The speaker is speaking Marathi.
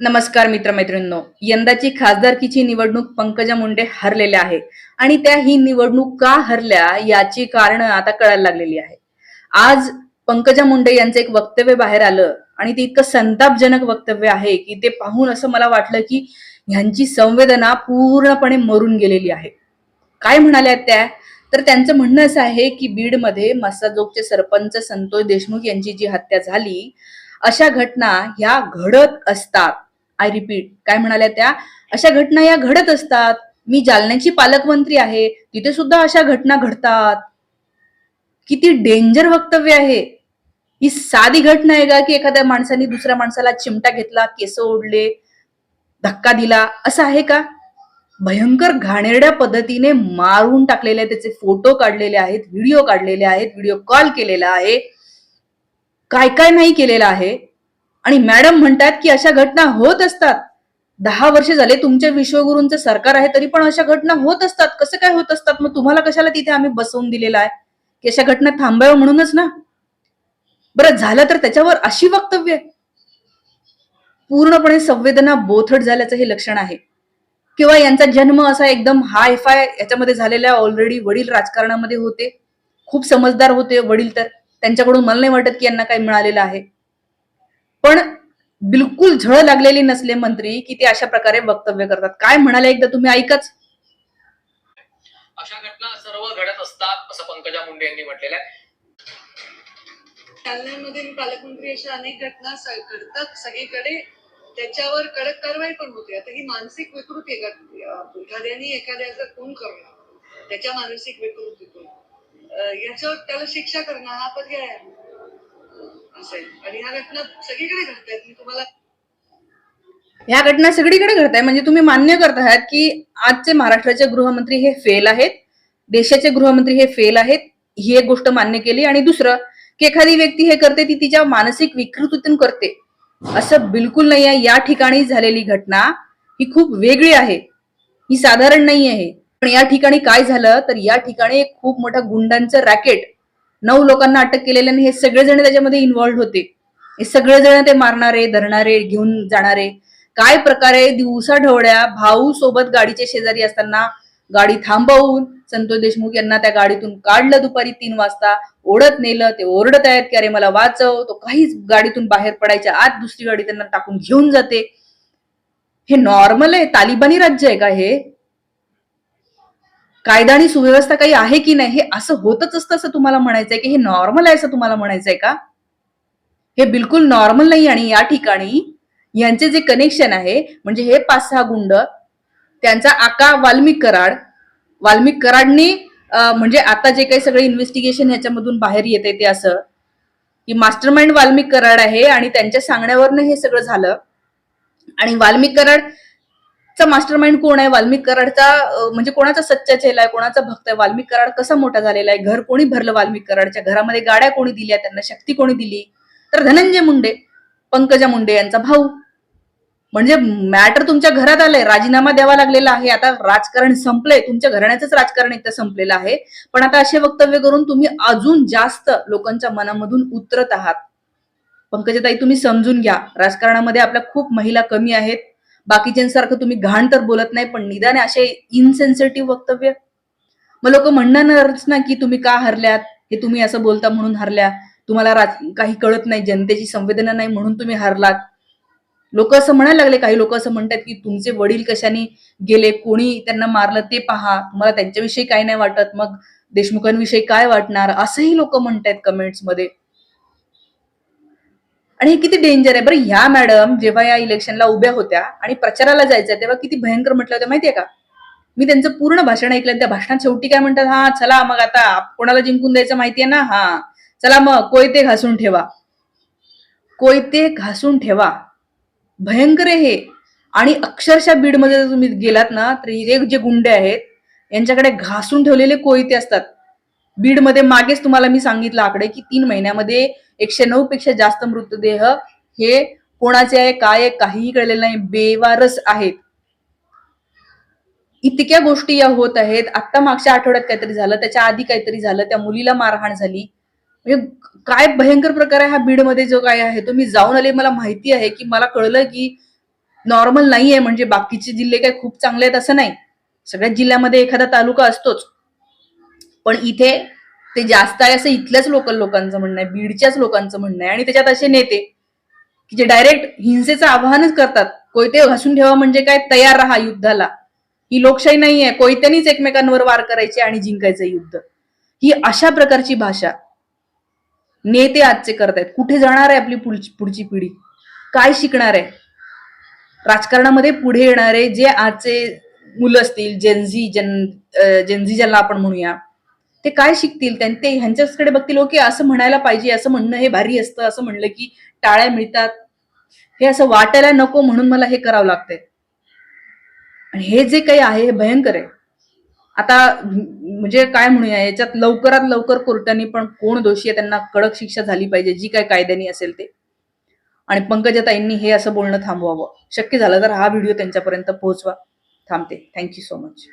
नमस्कार मित्रमैत्रिणींनो. यंदाची खासदारकीची निवडणूक पंकजा मुंडे हरलेल्या आहे. आणि त्या ही निवडणूक का हरल्या याची कारण आता कळायला लागलेली आहे. आज पंकजा मुंडे यांचं एक वक्तव्य बाहेर आलं आणि ते इतकं संतापजनक वक्तव्य आहे की ते पाहून असं मला वाटलं की ह्यांची संवेदना पूर्णपणे मरून गेलेली आहे. काय म्हणाल्या त्या? तर त्यांचं म्हणणं असं आहे की बीडमध्ये मसाजोगचे सरपंच संतोष देशमुख यांची जी हत्या झाली अशा घटना ह्या घडत असतात. आय रिपीट काय म्हणाल्या त्या? अशा घटना या घडत असतात. मी जालन्याची पालकमंत्री आहे. तिथे सुद्धा अशा घटना घडतात. किती डेंजर वक्तव्य आहे. ही साधी घटना आहे का? की एखाद्या माणसाने दुसऱ्या माणसाला चिमटा घेतला केस ओढले धक्का दिला असं आहे का? भयंकर घाणेरड्या पद्धतीने मारून टाकलेले आहेत, त्याचे फोटो काढलेले आहेत व्हिडिओ काढलेले आहेत व्हिडिओ कॉल केलेला आहे. काय काय नाही केलेलं आहे. आणि मॅडम म्हणतात की अशा घटना होत असतात. दहा वर्ष झाले तुमच्या विश्वगुरूंचं सरकार आहे तरी पण अशा घटना होत असतात. कसं काय होत असतात? मग तुम्हाला कशाला तिथे आम्ही बसवून दिलेला आहे? की अशा घटना थांबाव्या म्हणूनच ना? बरं झालं तर त्याच्यावर अशी वक्तव्य पूर्णपणे संवेदना बोथट झाल्याचं हे लक्षण आहे. किंवा यांचा जन्म असा एकदम हाय फाय याच्यामध्ये झालेला ऑलरेडी वडील राजकारणामध्ये होते. खूप समजदार होते वडील तर. त्यांच्याकडून मला नाही वाटत की यांना काही मिळालेलं आहे. पण बिलकुल झळ लागलेली नसले मंत्री की ते अशा प्रकारे वक्तव्य करतात. काय म्हणाले एकदा तुम्ही? ऐकाच. अशा घटना सर्व घडत असतात असं पंकजा मुंडे यांनी म्हटलेलं आहे. जालन्यामध्ये मी पालकमंत्री अशा अनेक घटना घडतात सगळीकडे. त्याच्यावर कडक कारवाई पण होते. आता ही मानसिक विकृती एखाद्याने एखाद्याचा खून करणं त्याच्या मानसिक विकृतीतून. याच्यावर त्याला शिक्षा करणं हा पर्याय आहे. या आणि ह्या घटना सगळीकडे घडतात मी तुम्हाला ह्या घटना सगळीकडे घडत आहे म्हणजे तुम्ही मान्य करत आहात की आजचे महाराष्ट्राचे गृहमंत्री हे फेल आहेत. देशाचे गृहमंत्री हे फेल आहेत. ही एक गोष्ट मान्य केली. आणि दुसरं की एखादी व्यक्ती हे करते ती तिच्या मानसिक विकृतीतून करते. असं बिलकुल नाही आहे. या ठिकाणी झालेली घटना ही खूप वेगळी आहे. ही साधारण नाही आहे. पण या ठिकाणी काय झालं तर या ठिकाणी एक खूप मोठा गुंडांचं रॅकेट नऊ लोकांना अटक केलेल्याने हे सगळेजण त्याच्यामध्ये इन्व्हॉल्ड होते. हे सगळेजण ते मारणारे धरणारे घेऊन जाणारे. काय प्रकारे दिवसा ढवळ्या भाऊ सोबत गाडीचे शेजारी असताना गाडी थांबवून संतोष देशमुख यांना त्या गाडीतून काढलं दुपारी तीन वाजता ओढत नेलं ते ओरडत आहेत की अरे मला वाचव. तो काहीच गाडीतून बाहेर पडायच्या आत दुसरी गाडी त्यांना टाकून घेऊन जाते. हे नॉर्मल आहे तालिबानी राज्य आहे का हे? कायदा आणि सुव्यवस्था काही आहे की नाही हे असं होतच असतं असं तुम्हाला म्हणायचंय की हे नॉर्मल आहे असं तुम्हाला म्हणायचंय का? हे बिलकुल नॉर्मल नाही आणि या ठिकाणी यांचे जे कनेक्शन आहे म्हणजे हे पाच सहा गुंड त्यांचा आका वाल्मिक कराड वाल्मिक कराडने म्हणजे आता जे काही सगळे इन्व्हेस्टिगेशन ह्याच्यामधून बाहेर येते ते असं की मास्टर माइंड वाल्मिक कराड आहे आणि त्यांच्या सांगण्यावरनं हे सगळं झालं. आणि वाल्मिक चा मास्टर माइंड कोण आहे? वाल्मिक कराडचा म्हणजे कोणाचा सच्चा चेला आहे? कोणाचा भक्त आहे? वाल्मिक कराड कसा मोठा झालेला आहे? घर कोणी भरलं वाल्मिक कराडच्या? घरामध्ये गाड्या कोणी दिल्या? त्यांना शक्ती कोणी दिली? तर धनंजय मुंडे पंकजा मुंडे यांचा भाऊ. म्हणजे मॅटर तुमच्या घरात आलंय. राजीनामा द्यावा लागलेला आहे. आता राजकारण संपलंय. तुमच्या घराण्याचंच राजकारण एकदा संपलेलं आहे. पण आता असे वक्तव्य करून तुम्ही अजून जास्त लोकांच्या मनामधून उतरत आहात. पंकजाताई तुम्ही समजून घ्या. राजकारणामध्ये आपल्या खूप महिला कमी आहेत. बाकीच्यांसारखं तुम्ही घाण तर बोलत नाही पण निदान असे इनसेन्सिटिव्ह वक्तव्य? मग लोक म्हणणारच ना की तुम्ही का हरल्यात? हे तुम्ही असं बोलता म्हणून हरल्या. तुम्हाला राज काही कळत नाही जनतेची संवेदना नाही म्हणून तुम्ही हरलात. लोक असं म्हणायला लागले काही लोक असं म्हणतात की तुमचे वडील कशाने गेले कोणी त्यांना मारलं ते पहा. तुम्हाला त्यांच्याविषयी काय नाही वाटत. मग देशमुखांविषयी काय वाटणार? असंही लोक म्हणतायत कमेंट्समध्ये. आणि हे किती डेंजर आहे. बरं ह्या मॅडम जेव्हा या इलेक्शनला उभ्या होत्या आणि प्रचाराला जायचं तेव्हा किती भयंकर म्हटलं होतं माहितीये का? मी त्यांचं पूर्ण भाषण ऐकलं आणि त्या भाषणात शेवटी काय म्हणतात हा चला मग आता कोणाला जिंकून द्यायचं माहितीये ना? हा चला मग कोयते घासून ठेवा. कोयते घासून ठेवा. भयंकर आहे हे. आणि अक्षरशः बीडमध्ये जर तुम्ही गेलात ना तर हे जे गुंडे आहेत यांच्याकडे घासून ठेवलेले कोयते असतात. बीडमध्ये मागेच तुम्हाला मी सांगितलं आकडे की तीन महिन्यामध्ये एकशे नऊ पेक्षा जास्त मृतदेह हे कोणाचे आहे काय आहे काहीही कळलेलं नाही. बेवारस आहेत. इतक्या गोष्टी या होत आहेत. आता मागच्या आठवड्यात काहीतरी झालं त्याच्या आधी काहीतरी झालं त्या मुलीला मारहाण झाली. म्हणजे काय भयंकर प्रकार आहे हा बीडमध्ये जो काय आहे तो मी जाऊन आले मला माहिती आहे की मला कळलं की नॉर्मल नाहीये म्हणजे बाकीचे जिल्हे काय खूप चांगले आहेत असं नाही. सगळ्याच जिल्ह्यामध्ये एखादा तालुका असतोच. पण इथे ते जास्त आहे असं इथल्याच लोकल लोकांचं म्हणणं आहे बीडच्याच लोकांचं म्हणणं आहे. आणि त्याच्यात असे नेते की जे डायरेक्ट हिंसेचं आवाहनच करतात कोयते घासून ठेवा म्हणजे काय? तयार राहा युद्धाला. ही लोकशाही नाहीये कोयत्यानीच एकमेकांवर वार करायचे आणि जिंकायचं युद्ध. ही अशा प्रकारची भाषा नेते आजचे करतायत. कुठे जाणार आहे आपली पुढची पुढची पिढी? काय शिकणार आहे? राजकारणामध्ये पुढे येणारे जे आजचे मुलं असतील जेनझी जन जेनझी ज्याला आपण म्हणूया ते काय शिकतील? त्यां- ते ह्यांच्याकडे बघतील ओके असं म्हणायला पाहिजे असं म्हणणं हे भारी असतं असं म्हणलं की टाळ्या मिळतात. हे असं वाटायला नको म्हणून मला हे करावं लागतंय. आणि हे जे काही आहे हे भयंकर आहे. आता म्हणजे काय म्हणूया याच्यात लवकरात लवकर कोर्टाने पण कोण दोषी आहे त्यांना कडक शिक्षा झाली पाहिजे जी काय कायद्याने असेल ते. आणि पंकजाताईंनी हे असं बोलणं थांबवावं. शक्य झालं तर हा व्हिडिओ त्यांच्यापर्यंत पोहोचवा. थांबते. Thank you so much